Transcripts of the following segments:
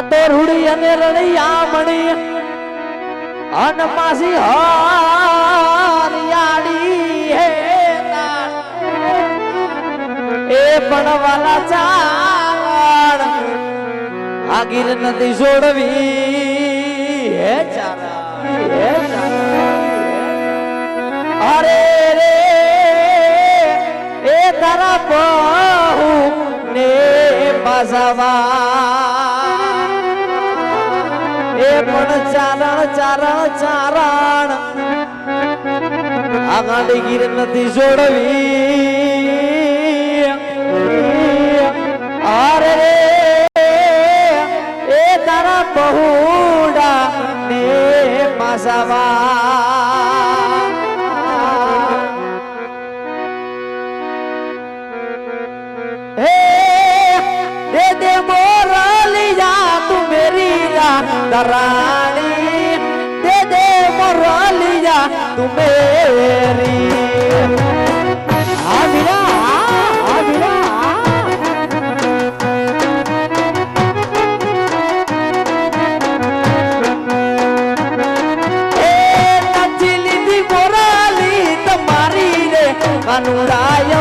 જોને રૂડી અને રણિયા મણી અન માસી હરિયાળી હે એ પણ વાલા ચાર આ ગીર નદી છોડવી હે ચારા હે ચારા. અરે રે, એ તારા બહુ ને બસવા એ પણ ચારણ ચારણ ચારણ. આ ગીર નથી જોડવી. અરે રે બહુડા ને માસવા હે દે દે મોરલિયા તું મેરી દરાણી દે દે મોરલિયા તું મેરી કાનુડાય મે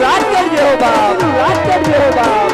રાજ કરજે હો બાપ રાજ કરજે હો બાપ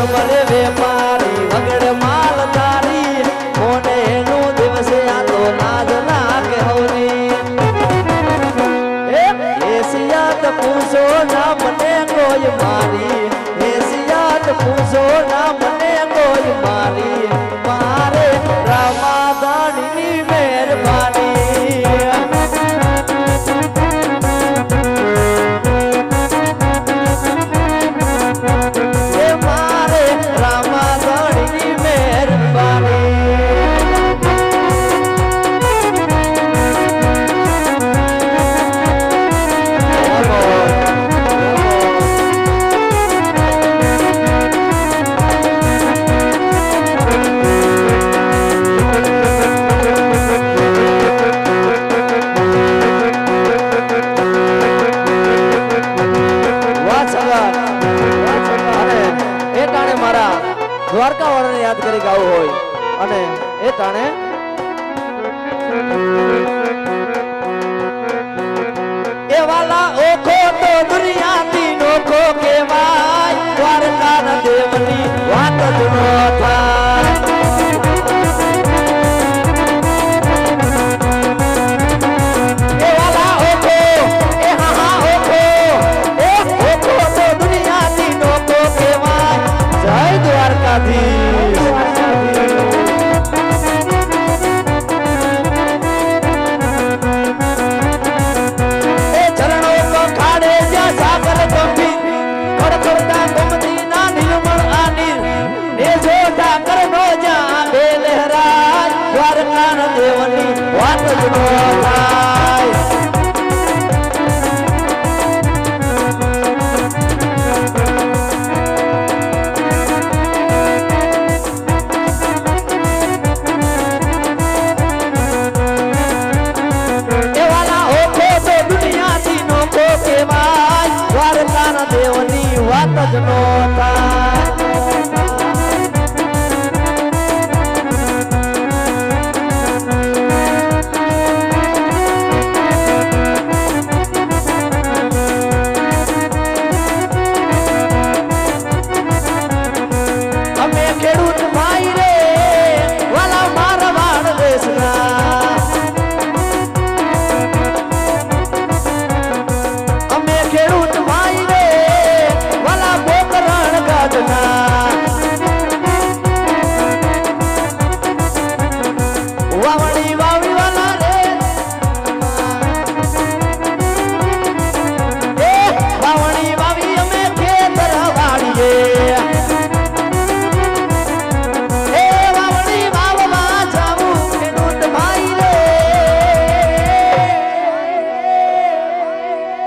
સમરે વેપારી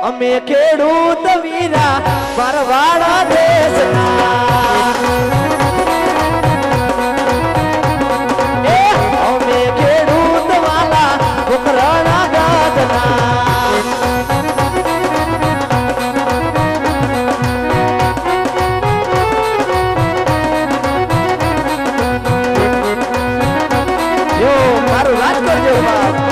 અમે ખેડૂત વીરા પરવાળા દેશના. મારું રાજ કરજો બાપ.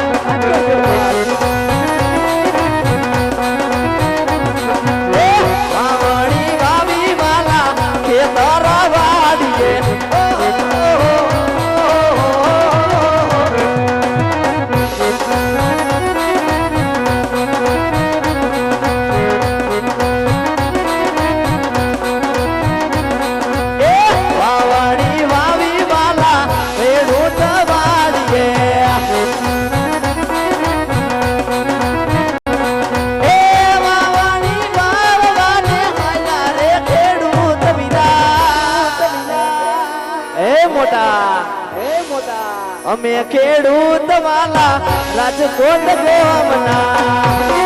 ખેડૂત વાલા રાજકોટ ગોવામના